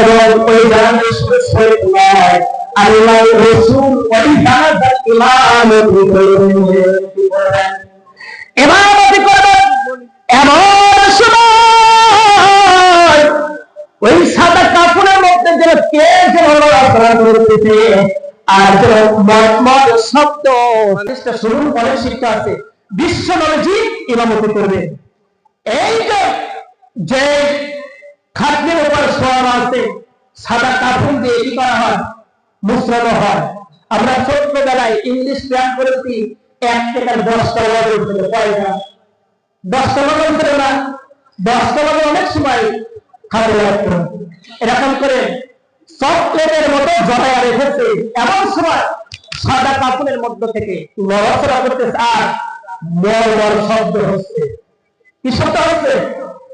এবং ওই জানাজার সময় ওই সাদা কাপড়ের মধ্যে যেন কে করতেছে। আর যেন শব্দ শুরুর পরে শিক্ষা আছে। বিশ্ব ইমামতি করবে এই যে খাদ্যের উপর সোয়ার আছে। সাদা কাপড় দিয়ে কি করা হয়? মুসরানো হয়। আমরা ছোটবেলায় ইংলিশ প্ল্যান করেছি, এক টাকার দশ টাকা উঠছিল কয়টা দশ টাকা উঠছিল না? দশ টাকা অনেক সময় খাওয়া লাগতো এরকম করে সব চকলেটের মতো জড়াইয়া রেখেছে এমন সময় সাদা কাপড়ের মধ্য থেকে নড়াচড়া করতেছে আর মর মর শব্দ হচ্ছে। কি শব্দ হচ্ছে?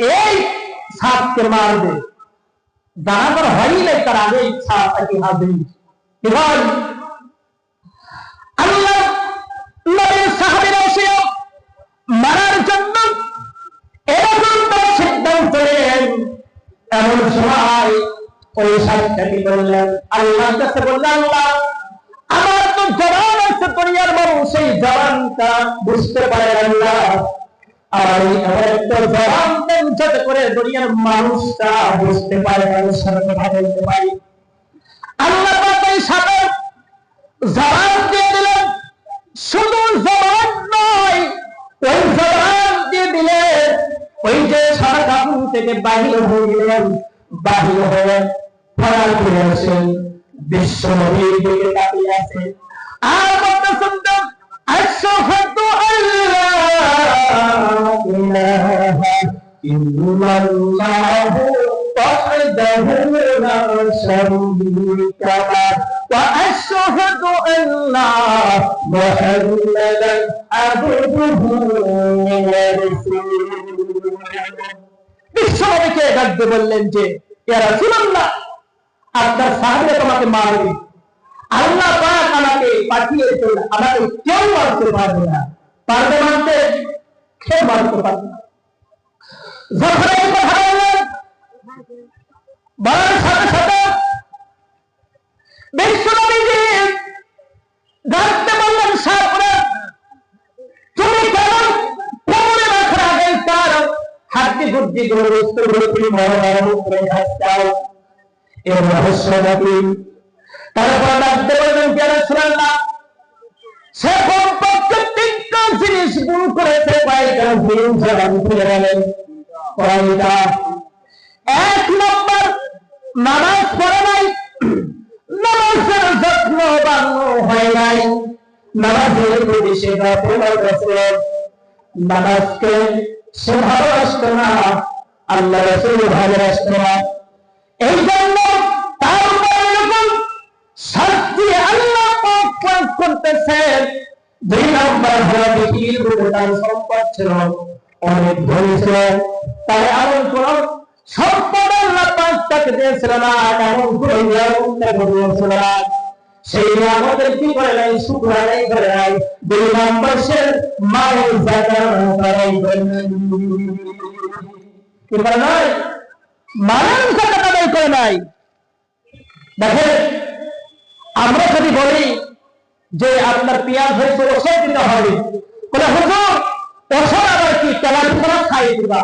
এই সাপকে মারবে জানাবার হয়ই নাই তার আগে সাপ তাকে হাজির এবার আল্লাহ এমন সময় ওই সাহেবটাকে বললেন? আল্লাহর কাছে বললেন, আল্লাহ, আমার তো জবান আছে দুনিয়ার মানুষ, সেই জবানটা বুঝতে পারে আল্লাহ ওই যে সারা থেকে বাহির হয়ে গেলেন, বাহির হয়ে ফরাল করে আসেন বিশ্ব নবীর দিকে তাকিয়ে আর لا شريك له وأشهد أن محمدا عبده ورسوله বিশ্বনবীকে ডাকতে বললেন যে ইয়া রাসূলুল্লাহ আপনার সাহাবীরা তোমাকে মারবে আল্লাহ পাক আমাকে পাঠিয়েছেন আমাকে কেউ মারতে পারবে না পারবে মারতে কেউ মারতে পারবে না বলার সাথে সাথে বিশ্বনবীজি ডাকতে বললেন, সাহাবীরা, তুমি কেমন কোমরে রাখার আগে তার তুমি মনে মনে করে যাও এর রহস্য নাকি তারপর ডাকতে বললেন, কেন শুনলাম সে কমপক্ষে তিনটা জিনিস করেছে জিনিস খুলে গেলেন। এক নম্বর নামাজ পড়ে নাই, নামাজের যত্ন হয় নাই। নামাজের প্রতি নামাজকে সে ভালোবাসত না, আল্লাহ রসুল ভালোবাসত না। এই জন্য দুই সম্পদ ছিল, অনেক ধনী তাই এমন কোন সম্পদ আল্লাহ পাক তাকে দিয়েছিল না, এমন কোন নিয়ামত তাকে দিয়েছিল সেই নিয়ামতের কি করে নাই? শুক্র করে নাই দুই নম্বর সে মায়ের জায়গা আদায় নাই কি করে নাই? করে নাই। দেখেন, আমরা যদি বলি যে আপনার পেঁয়াজ হয়েছে, ওষুধ দিতে হবে। বলে, হুজুর, ওষুধ আবার কি? তেলার ফোনা খাইয়ে দিবা?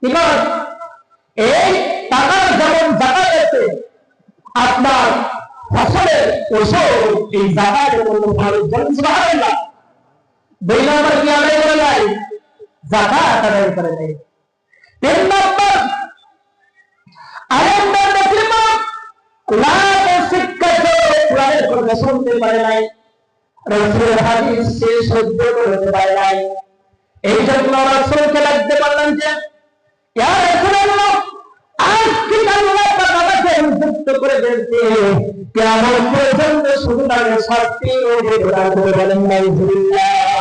ঠিক আছে এই টাকার যেমন জায়গা আছে আপনার ফসলের ওষুধ এই জাকাতের মতো ভালো সুবহানাল্লাহ। দুই নম্বর কি আদায় করে নাই, জাকাত আদায় করে নাই। তিন নম্বর আরেকবার দেখলাম লাভ শিক্ষা কোরআনের কথা শুনতে পারে নাই, রসুলের হাদিস সে সহ্য করতে পারে নাই। এই জন্য রসুলকে লাগতে পারলাম যে, ইয়া মুক্ত করে দিয়েছে কেমন পর্যন্ত শুধু করে বলেন নাউজুবিল্লাহ